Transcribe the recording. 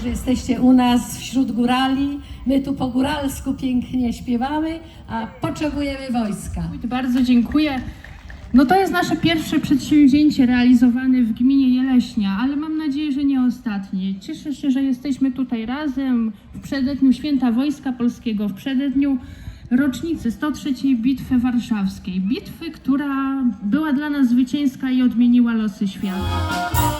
że jesteście u nas wśród górali. My tu po góralsku pięknie śpiewamy, a potrzebujemy wojska. Bardzo dziękuję. No to jest nasze pierwsze przedsięwzięcie realizowane w gminie Jeleśnia, ale mam nadzieję, że nie ostatnie. Cieszę się, że jesteśmy tutaj razem w przededniu Święta Wojska Polskiego, w przededniu rocznicy 103 Bitwy Warszawskiej. Bitwy, która była dla nas zwycięska i odmieniła losy świata.